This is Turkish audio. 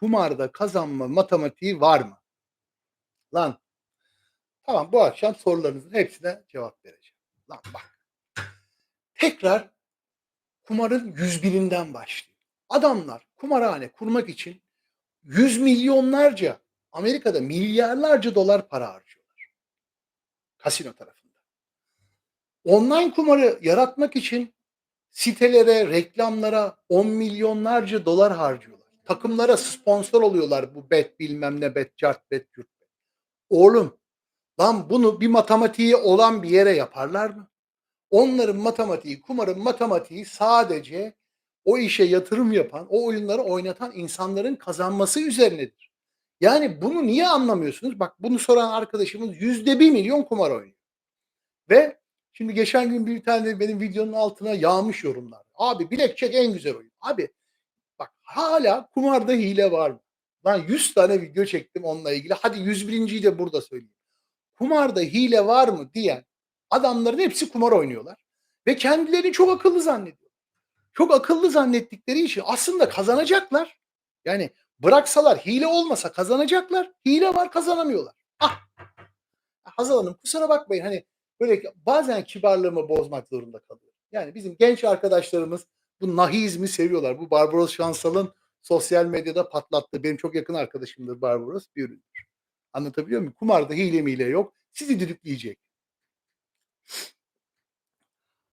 kumarda kazanma matematiği var mı? Lan tamam bu akşam sorularınızın hepsine cevap vereceğim. Lan bak. Tekrar kumarın 101'inden başlıyor. Adamlar kumarhane kurmak için yüz milyonlarca Amerika'da milyarlarca dolar para harcıyorlar. Kasino tarafında. Online kumarı yaratmak için sitelere, reklamlara on milyonlarca dolar harcıyorlar. Takımlara sponsor oluyorlar bu bet bilmem ne bet, cart bet, cürt. Oğlum lan bunu bir matematiği olan bir yere yaparlar mı? Onların matematiği, kumarın matematiği sadece o işe yatırım yapan, o oyunları oynatan insanların kazanması üzerinedir. Yani bunu niye anlamıyorsunuz? Bak bunu soran arkadaşımız yüzde bir milyon kumar oynuyor. Ve şimdi geçen gün bir tane benim videonun altına yağmış yorumlar. Abi Blackjack en güzel oyun. Abi bak hala kumarda hile var mı? Lan 100 tane video çektim onunla ilgili. Hadi 101.yi de burada söyleyeyim. Kumarda hile var mı diyen adamların hepsi kumar oynuyorlar. Ve kendilerini çok akıllı zannediyor. Çok akıllı zannettikleri için aslında kazanacaklar. Yani bıraksalar hile olmasa kazanacaklar. Hile var kazanamıyorlar. Ah. Hazal Hanım kusura bakmayın hani böyle bazen kibarlığımı bozmak zorunda kalıyorum. Yani bizim genç arkadaşlarımız bu nahizmi seviyorlar. Bu Barbaros Şansal'ın sosyal medyada patlattığı benim çok yakın arkadaşımdır Barbaros bir üründür. Anlatabiliyor muyum? Kumarda hile miyle yok. Sizi düdükleyecek.